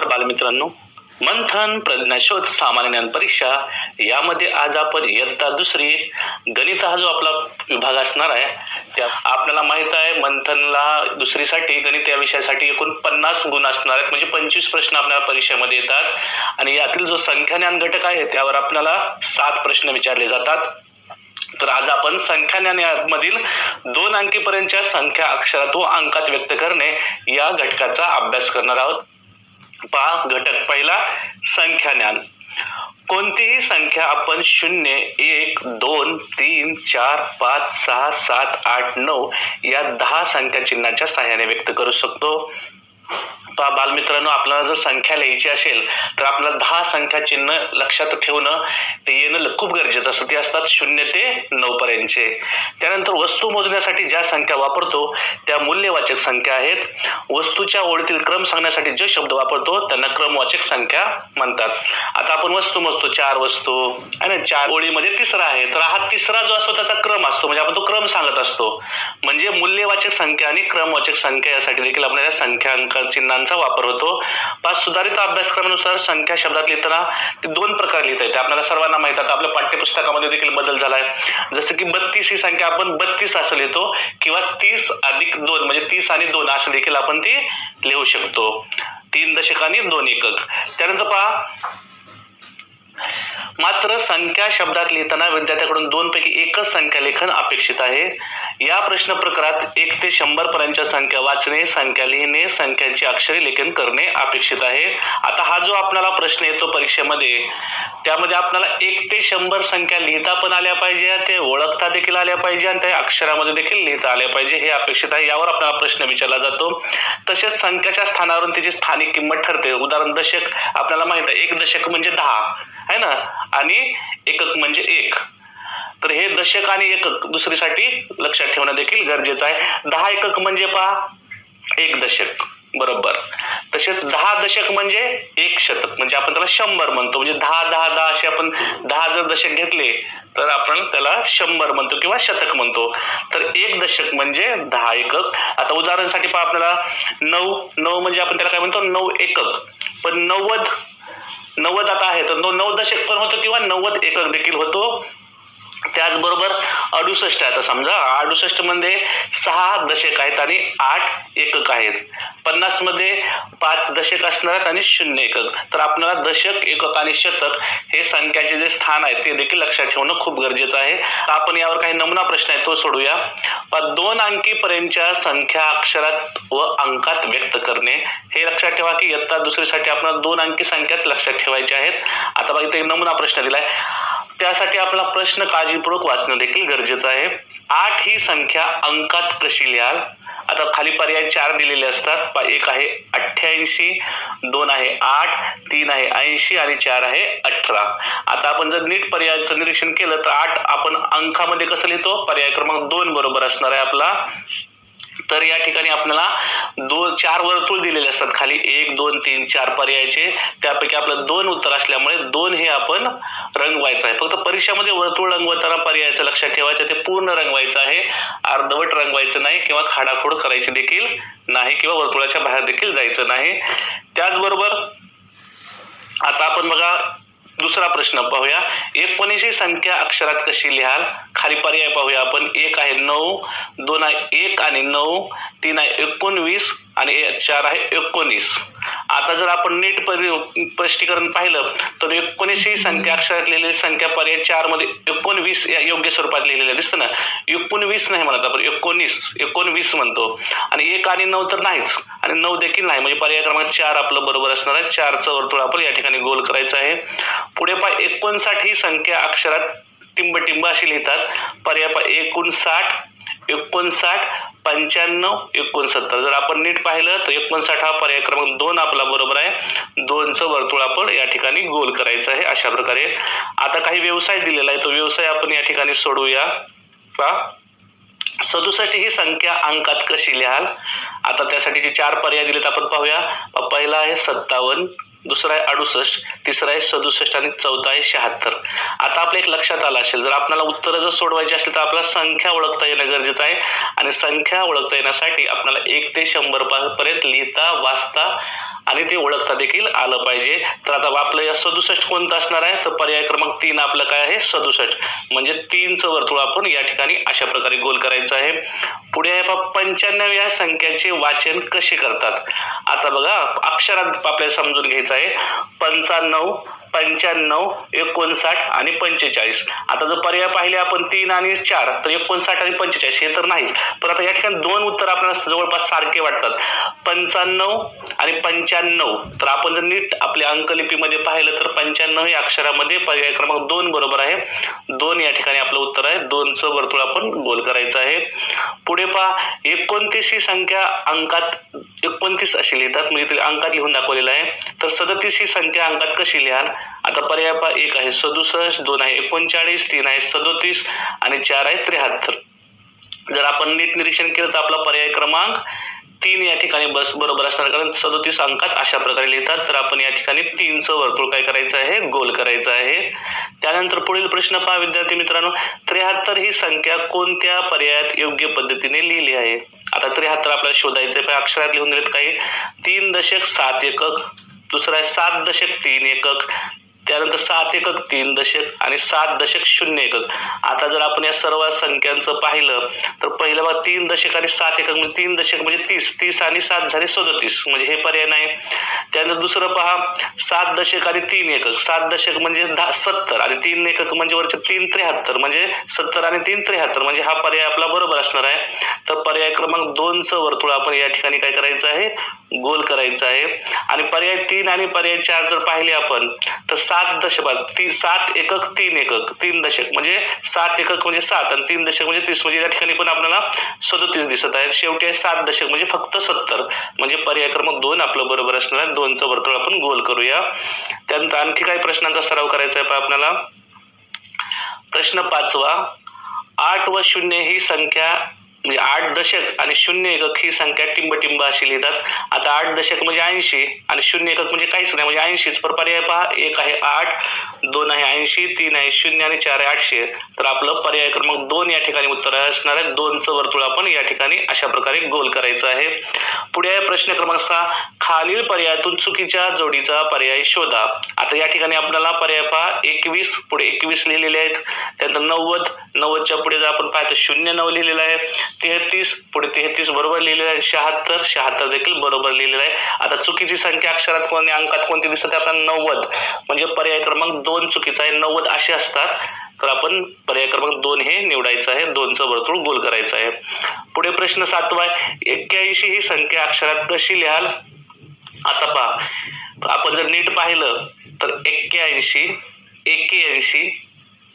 नमस्कार बालमित्रांनो. मंथन प्रज्ञाशोध सामान्य ज्ञान परीक्षा यामध्ये आज आपण इयत्ता दुसरी गणित हा जो आपला विभाग असणार आहे त्या आपल्याला माहीत आहे मंथनला दुसरीसाठी गणित या विषयासाठी एकूण पन्नास गुण असणार आहेत म्हणजे पंचवीस प्रश्न आपल्याला परीक्षेमध्ये येतात. आणि यातील जो संख्या ज्ञान घटक आहे त्यावर आपल्याला सात प्रश्न विचारले जातात. तर आज आपण संख्या मधील दोन अंकीपर्यंतच्या संख्या अक्षरात व अंकात व्यक्त करणे या घटकाचा अभ्यास करणार आहोत. पहा घटक पहिला संख्या ज्ञान. कोणतीही संख्या आपण शून्य एक दोन तीन चार पाच सहा सात आठ नऊ या दहा संख्या चिन्हाच्या सहाय्याने व्यक्त करू शकतो. बालमित्रांनो आपल्याला जर संख्या लिहायची असेल तर आपल्याला दहा संख्या चिन्ह लक्षात ठेवणं ते येणं खूप गरजेचं. असतं ते असतात शून्य ते नऊ पर्यंतचे. त्यानंतर वस्तू मोजण्यासाठी ज्या संख्या वापरतो त्या मूल्यवाचक संख्या आहेत. वस्तूच्या ओळीतील क्रम सांगण्यासाठी जे शब्द वापरतो त्यांना क्रमवाचक संख्या म्हणतात. आता आपण वस्तू मोजतो चार वस्तू आहे ना? चार ओळीमध्ये तिसरा आहे तर हा तिसरा जो असतो त्याचा क्रम असतो. म्हणजे आपण तो क्रम सांगत असतो. म्हणजे मूल्यवाचक संख्या आणि क्रमवाचक संख्या यासाठी देखील आपण या चिन्हांचा वापर होतो. पाच सुधारित अभ्यासक्रमानुसार संख्या शब्दात लिहिताना ते दोन प्रकार लिहिता येते आपल्याला सर्वांना माहीत आहे आपल्या पाठ्यपुस्तकामध्ये देखील बदल झालाय. जसं की बत्तीस ही संख्या आपण बत्तीस असं लिहितो किंवा तीस अधिक दोन म्हणजे तीस आणि दोन असं देखील आपण ती लिहू शकतो. तीन दशक आणि दोन एकक. त्यानंतर पहा मात्र संख्या शब्दात लिहिताना विद्यार्थ्याकडून दोन पैकी एकच संख्या लेखन अपेक्षित आहे. या प्रश्न प्रकारात एक ते शंभर पर्यंतच्या संख्या वाचणे संख्या लिहिणे संख्यांची अक्षरे लेखन करणे अपेक्षित आहे. आता हा जो आपल्याला प्रश्न येतो परीक्षेमध्ये त्यामध्ये आपल्याला एक ते शंभर संख्या लिहिता पण आल्या पाहिजे ते ओळखता देखील आल्या पाहिजे आणि त्या अक्षरामध्ये देखील लिहिता आल्या पाहिजे हे अपेक्षित आहे. यावर आपल्याला प्रश्न विचारला जातो. तसेच संख्याच्या स्थानावरून त्याची स्थानिक किंमत ठरते. उदाहरण दशक आपल्याला माहीत आहे एक दशक म्हणजे दहा. आहे ना? आणि एकक म्हणजे एक. तर हे दशक आणि एकक दुसरीसाठी लक्षात ठेवणं देखील गरजेचं आहे. दहा एकक म्हणजे पहा एक दशक. बरोबर. तसेच दहा दशक म्हणजे एक शतक. म्हणजे आपण त्याला शंभर म्हणतो. म्हणजे दहा दहा दहा असे आपण दहा जर दशक घेतले तर आपण त्याला शंभर म्हणतो किंवा शतक म्हणतो. तर एक दशक म्हणजे दहा एकक. आता उदाहरणासाठी पहा आपल्याला नऊ नऊ म्हणजे आपण त्याला काय म्हणतो? नऊ एकक. पण नव्वद नव्वद आता आहे तर तो नऊ दशक पण होतो किंवा नव्वद एकक देखील होतो. त्याचबरोबर अडुसष्ट आहेत आता समजा अडुसष्टमध्ये सहा दशक आहेत आणि आठ एकक आहेत. पन्नासमध्ये पाच दशक असणार आहेत आणि शून्य एकक. तर आपल्याला दशक एकक आणि शतक हे संख्याचे जे स्थान आहे ते देखील लक्षात ठेवणं खूप गरजेचं आहे. आपण यावर काही नमुना प्रश्न आहे तो सोडूया. पण दोन अंकी पर्यंतच्या संख्या अक्षरात व अंकात व्यक्त करणे. हे लक्षात ठेवा की इयत्ता दुसरीसाठी आपल्याला दोन अंकी संख्याच लक्षात ठेवायच्या आहेत. आता बघा इथे एक नमुना प्रश्न दिलाय. त्यासाठी आपला प्रश्न काळजीपूर्वक वाचणं देखील गरजेचं आहे. आठ ही संख्या अंकात कशी लिहाल आता खाली पर्याय चार दिलेले असतात. एक आहे अठ्ठ्याऐंशी दोन आहे आठ तीन आहे ऐंशी आणि चार आहे अठरा. आता आपण जर नीट पर्यायाचं निरीक्षण केलं तर आठ आपण अंकामध्ये कसं लिहितो? पर्याय क्रमांक दोन बरोबर असणार आहे आपला. तर या ठिकाणी आपल्याला दोन चार वर्तुळ दिलेले असतात. खाली एक दोन तीन चार पर्यायाचे. त्यापैकी आपलं दोन उत्तर असल्यामुळे दोन हे आपण रंगवायचं आहे. फक्त परीक्षेमध्ये वर्तुळ रंगवताना पर्यायाचं लक्षात ठेवायचं ते पूर्ण रंगवायचं आहे. अर्धवट रंगवायचं नाही किंवा खाडाखोड करायची देखील नाही किंवा वर्तुळाच्या बाहेर देखील जायचं नाही. त्याचबरोबर आता आपण बघा दुसरा प्रश्न पाहूया. एकोणीसशे संख्या अक्षरात कशी लिहाल? खाली पर्याय पाहूया आपण. एक आहे नऊ दोन आहे एक आणि नऊ तीन आहे एकोणवीस आणि ए- चार आहे एकोणीस. आता जर आपण नीट परि- स्पष्टीकरण पाहिलं तर एकोणीस ही संख्या अक्षरात लिहिलेली संख्या पर्याय चारमध्ये एकोणवीस या योग्य स्वरूपात लिहिलेल्या दिसतं ना? एकोणवीस नाही म्हणत आपण एकोणीस एकोणवीस म्हणतो. आणि एक आणि नऊ तर नाहीच. आणि नऊ देखील नाही. म्हणजे पर्याय क्रमांक चार आपलं बरोबर असणार आहे. चारचं वर्तुळ आपण या ठिकाणी गोल करायचं आहे. पुढे पा एकोणसाठ ही संख्या अक्षरात टिंब अशी लिहितात. पर्याय पा एकोणसाठ एकोणसाठ पंच्याण्णव एकोणसत्तर. जर आपण नीट पाहिलं तर एकोणसाठ हा पर्याय क्रमांक दोन आपला बरोबर आहे. दोनचं वर्तुळ आपण या ठिकाणी गोल करायचं आहे अशा प्रकारे. आता काही व्यवसाय दिलेला आहे तो व्यवसाय आपण या ठिकाणी सोडूया का सदुसष्ट ही संख्या अंकात कशी लिहाल? आता त्यासाठीचे चार पर्याय दिलेत आपण पाहूया. पहिला आहे सत्तावन्न. दुसरा आहे अडुसष्ट तिसरा आहे सदुसष्ट आणि चौथा आहे शहात्तर. आता आपल्या एक लक्षात आलं असेल जर आपल्याला उत्तरं जर सोडवायची असेल तर आपल्याला संख्या ओळखता येणं गरजेचं आहे. आणि संख्या ओळखता येण्यासाठी आपल्याला एक ते शंभर पर्यंत लिहिता वाचता आणि ते ओळखता देखील आलं पाहिजे. तर आता आपलं या सदुसष्ट कोणतं असणार आहे? तर पर्याय क्रमांक तीन आपलं काय आहे? सदुसष्ट. म्हणजे तीनचं वर्तुळ आपण या ठिकाणी अशा प्रकारे गोल करायचं आहे. पुढे आहे पहा पंच्याण्णव या संख्याचे वाचन कसे करतात? आता बघा अक्षरात आपल्याला समजून घ्यायचं आहे. पंचाण्णव पंच्याण्णव एकोणसाठ आणि पंचेचाळीस. आता जर पर्याय पाहिले आपण तीन आणि चार तर एकोणसाठ आणि पंचेचाळीस हे तर नाहीच. पण आता या ठिकाणी दोन उत्तर आपल्याला जवळपास सारखे वाटतात. पंचाण्णव आणि पंच्याण्णव. तर आपण जर नीट आपल्या अंकलिपीमध्ये पाहिलं तर पंच्याण्णव या अक्षरामध्ये पर्याय क्रमांक दोन बरोबर आहे. दोन या ठिकाणी आपलं उत्तर आहे. दोनचं वर्तुळ आपण गोल करायचं आहे. पुढे पहा. एकोणतीस ही संख्या अंकात एकोणतीस अशी लिहितात. म्हणजे ते अंकात लिहून दाखवलेलं आहे. तर सदतीस ही संख्या अंकात कशी लिहाल? आता पर्याय पहा एक आहे सदुसष्ट दोन आहे एकोणचाळीस तीन आहे सदोतीस आणि चार आहे त्र्याहत्तर. जर आपण नीट निरीक्षण केलं तर आपला पर्याय क्रमांक तीन या ठिकाणी बस बरोबर असणार. कारण सदोतीस अंकात अशा प्रकारे लिहितात. तर आपण या ठिकाणी तीनचं वर्तुळ काय करायचं आहे? गोल करायचं आहे. त्यानंतर पुढील प्रश्न पहा विद्यार्थी मित्रांनो. त्र्याहत्तर ही संख्या कोणत्या पर्यायात योग्य पद्धतीने लिहिली आहे? आता त्र्याहत्तर आपल्याला शोधायचं आहे अक्षरात लिहून देत काही. तीन दशक सात एकक. दुसरा आहे सात दशक तीन एकक. त्यानंतर सात एकक तीन दशक आणि सात दशक शून्य एकक. आता जर आपण या सर्व संख्यांचं पाहिलं तर पहिलं बघा तीन दशक आणि सात एकक म्हणजे तीन दशक म्हणजे तीस. तीस आणि सात झाले सदोतीस. म्हणजे हे पर्याय नाही. त्यानंतर दुसरं पहा सात दशक आणि तीन एकक. सात दशक म्हणजे दहा सत्तर आणि तीन एकक म्हणजे वरचे तीन त्र्याहत्तर. म्हणजे सत्तर आणि तीन त्र्याहत्तर. म्हणजे हा पर्याय आपला बरोबर असणार आहे. तर पर्याय क्रमांक दोनचं वर्तुळ आपण या ठिकाणी काय करायचं आहे? गोल करायचं आहे. आणि पर्याय तीन आणि पर्याय चार जर पाहिले आपण तर सात सात दशक ती सात एकक तीन एकक तीन दशक. म्हणजे सात एकक म्हणजे सात आणि तीन दशक म्हणजे तीस. म्हणजे या ठिकाणी पण आपल्याला सदोतीस दिसत आहे शेवटी आहे सात दशक म्हणजे फक्त सत्तर. म्हणजे पर्याय क्रमांक दोन आपलं बरोबर असणार आहे. दोनचं वर्तुळ आपण गोल करूया. त्यानंतर आणखी काही प्रश्नांचा सराव करायचा आहे आपल्याला. प्रश्न पाचवा आठ व शून्य ही संख्या म्हणजे आठ दशक आणि शून्य एकक ही संख्या टिंबटिंब अशी लिहितात. आता आठ दशक म्हणजे ऐंशी आणि शून्य एकक म्हणजे काहीच नाही म्हणजे ऐंशीच. पर पर्याय पहा एक आहे आठ दोन आहे ऐंशी तीन आहे शून्य आणि चार आहे आठशे. तर आपलं पर्याय क्रमांक दोन या ठिकाणी उत्तर असणार आहे. दोनचं वर्तुळ आपण या ठिकाणी अशा प्रकारे गोल करायचं आहे. पुढे आहे प्रश्न क्रमांक सहा. खालील पर्यायातून चुकीच्या जोडीचा पर्याय शोधा. आता या ठिकाणी आपल्याला पर्याय पहा एकवीस. पुढे एकवीस लिहिलेले आहेत. त्यानंतर नव्वद नव्वदच्या पुढे जर आपण पाहतो शून्य नऊ लिहिलेलं आहे. तेहतीस पुढे तेहतीस बरोबर लिहिलेलं आहे. शहात्तर शहात्तर देखील बरोबर लिहिलेलं आहे. आता चुकीची संख्या अक्षरात कोणी अंकात कोणती दिसत आहे आपल्याला नव्वद. म्हणजे पर्याय क्रमांक दोन चुकीचा आहे. नव्वद असे असतात. तर आपण पर्याय क्रमांक दोन हे निवडायचं आहे. दोनचं वर्तुळ गोल करायचं आहे. पुढे प्रश्न सातवा आहे. एक्क्याऐंशी ही संख्या अक्षरात कशी लिहाल? आता पहा. आपण जर नीट पाहिलं तर एक्क्याऐंशी एक्क्याऐंशी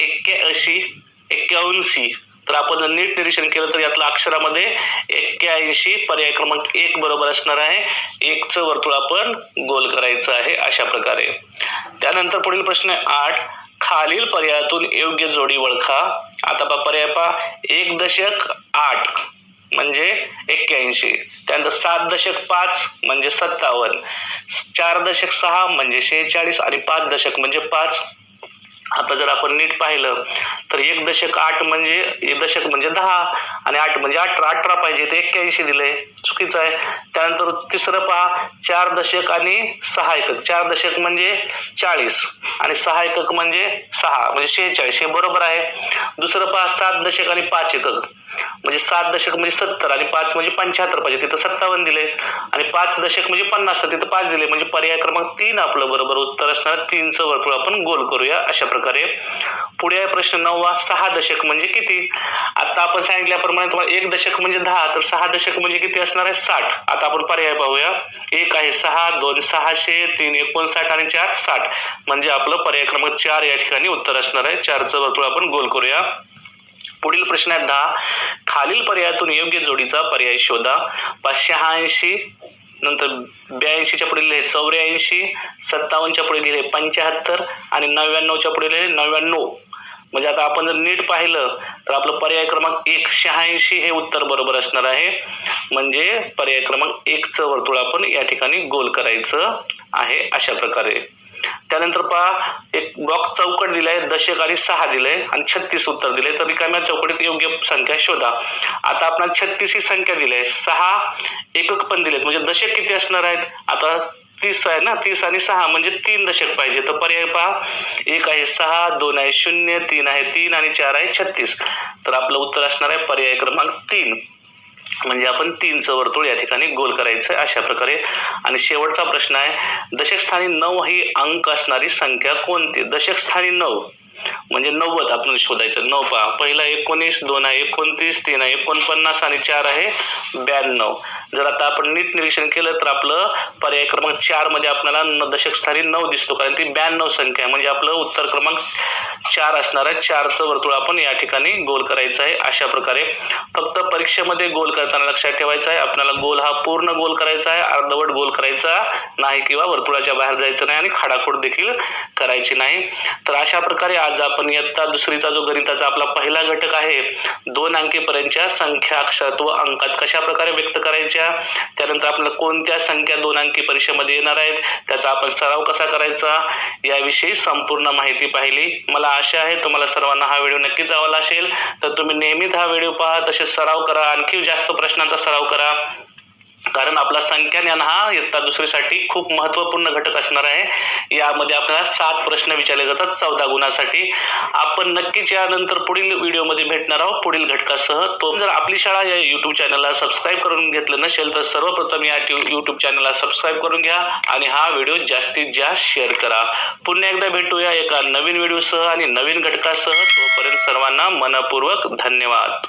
एक्क्याऐंशी एक्क्याऐंशी. तर आपण नीट निरीक्षण केलं तर यातला अक्षरामध्ये एक्क्याऐंशी पर्याय क्रमांक एक बरोबर असणार आहे. एकचं वर्तुळ आपण गोल करायचं आहे अशा प्रकारे. त्यानंतर पुढील प्रश्न आहे आठ. खालील पर्यायातून योग्य जोडी ओळखा. आता पहा पर्याय पा एक दशक आठ म्हणजे एक्क्याऐंशी. त्यानंतर सात दशक पाच म्हणजे सत्तावन्न. चार दशक सहा म्हणजे शेहेचाळीस. आणि पाच दशक म्हणजे पाच. आता जर आपण नीट पाहिलं तर एक दशक आठ म्हणजे एक दशक म्हणजे दहा आणि आठ म्हणजे अठरा. अठरा पाहिजे ते एक्क्याऐंशी दिलंय. चुकीचं आहे. त्यानंतर तिसरं पहा चार दशक आणि सहा एकक. चार दशक म्हणजे चाळीस आणि सहा एकक म्हणजे सहा म्हणजे शेहेचाळीस. हे बरोबर आहे. दुसरं पहा सात दशक आणि पाच एकक. म्हणजे सात दशक म्हणजे सत्तर आणि पाच म्हणजे पंच्याहत्तर पाहिजे. तिथं सत्तावन्न दिले आणि पाच दशक म्हणजे पन्नास तर तिथं पाच दिले. म्हणजे पर्याय क्रमांक तीन आपलं बरोबर उत्तर असणार. तीनचं वर्तुळ आपण गोल करूया अशा प्रकारे. पुढे आहे प्रश्न नववा. सहा दशक म्हणजे किती? आता आपण सांगितल्याप्रमाणे तुम्हाला एक दशक म्हणजे दहा तर सहा दशक म्हणजे किती असणार आहे? साठ. आता आपण पर्याय पाहूया. एक आहे सहा दोन सहाशे तीन एकोणसाठ आणि चार साठ. म्हणजे आपलं पर्याय क्रमांक चार या ठिकाणी उत्तर असणार आहे. चारचं वर्तुळ आपण गोल करूया. पुढील प्रश्न आहे दहा. खालील पर्यायातून योग्य जोडीचा पर्याय शोधा. पाचशे ऐंशी नंतर ब्याऐंशीच्या पुढे लिहिले चौऱ्याऐंशी सत्तावन्नच्या पुढे लिहिले पंच्याहत्तर आणि नव्याण्णवच्या पुढे लिहिले नव्याण्णव. म्हणजे आता आपण जर नीट पाहिलं तर आपलं पर्याय क्रमांक एक शहाऐंशी हे उत्तर बरोबर असणार आहे. म्हणजे पर्याय क्रमांक एकचं वर्तुळ आपण या ठिकाणी गोल करायचं आहे अशा प्रकारे. त्यानंतर पहा एक ब्लॉक चौकट दिलाय दशक आणि सहा दिलंय आणि छत्तीस उत्तर दिले तर रिकाम्या चौकटीत योग्य संख्या शोधा. आता आपण छत्तीस ही संख्या दिली आहे सहा एकक पण दिलेत. म्हणजे दशक किती असणार आहेत? आता तीस आहे ना? तीस आणि सहा म्हणजे तीन दशक पाहिजे. तर पर्याय पहा. एक आहे सहा दोन आहे शून्य तीन आहे तीन आणि चार आहे छत्तीस. तर आपलं उत्तर असणार आहे पर्याय क्रमांक तीन. म्हणजे आपण तीनचं वर्तुळ या ठिकाणी गोल करायचं अशा प्रकारे. आणि शेवटचा प्रश्न आहे दशक स्थानी नऊ ही अंक असणारी संख्या कोणती? दशक स्थानी नऊ. म्हणजे नव्वद आपण शोधायचं. नऊ पहा. पहिला एकोणीस दोन आहे एकोणतीस तीन आहे एकोणपन्नास आणि चार आहे ब्याण्णव. जर आता आपण नीट निरीक्षण केलं तर आपलं पर्याय क्रमांक चारमध्ये आपल्याला न- दशक स्थानी नऊ दिसतो. कारण ती ब्याण्णव संख्या आहे. म्हणजे आपलं उत्तर क्रमांक चार असणार आहे. चारचं वर्तुळ आपण या ठिकाणी गोल करायचं आहे अशा प्रकारे. फक्त परीक्षेमध्ये गोल करताना लक्षात ठेवायचं आहे. आपल्याला गोल हा पूर्ण गोल करायचा आहे. अर्धवट गोल करायचा नाही किंवा वर्तुळाच्या बाहेर जायचं नाही आणि खाडाखोड देखील करायची नाही. तर अशा प्रकारे आज आपण इयत्ता दुसरीचा जो गणिताचा आपला पहिला घटक आहे दोन अंकीपर्यंतच्या संख्या अक्षरात व अंकात कशा प्रकारे व्यक्त करायच्या त्यानंतर आपल्याला कोणत्या संख्या दोन अंकी परीक्षेमध्ये येणार आहेत त्याचा आपण सराव कसा करायचा याविषयी संपूर्ण माहिती पाहिली. मला आशा आहे तुम्हाला सर्वांना हा व्हिडिओ नक्कीच आवडला असेल. तर तुम्ही नेहमीच हा व्हिडिओ पहा तसेच सराव करा आणखी जास्त प्रश्नांचा सराव करा. कारण आपला संख्या ज्ञान हा इयत्ता दुसरीसाठी खूप महत्त्वपूर्ण घटक असणार आहे. यामध्ये आपल्याला सात प्रश्न विचारले जातात चौदा गुणासाठी. आपण नक्कीच यानंतर पुढील व्हिडिओमध्ये भेटणार आहोत. पुढील घटकासह तो जर आपली शाळा या युट्यूब चॅनलला सबस्क्राईब करून घेतलं नसेल तर सर्वप्रथम या युट्यूब चॅनलला सबस्क्राईब करून घ्या आणि हा व्हिडिओ जास्तीत जास्त शेअर करा. पुन्हा एकदा भेटूया एका नवीन व्हिडिओसह आणि नवीन घटकासह. तोपर्यंत सर्वांना मनपूर्वक धन्यवाद.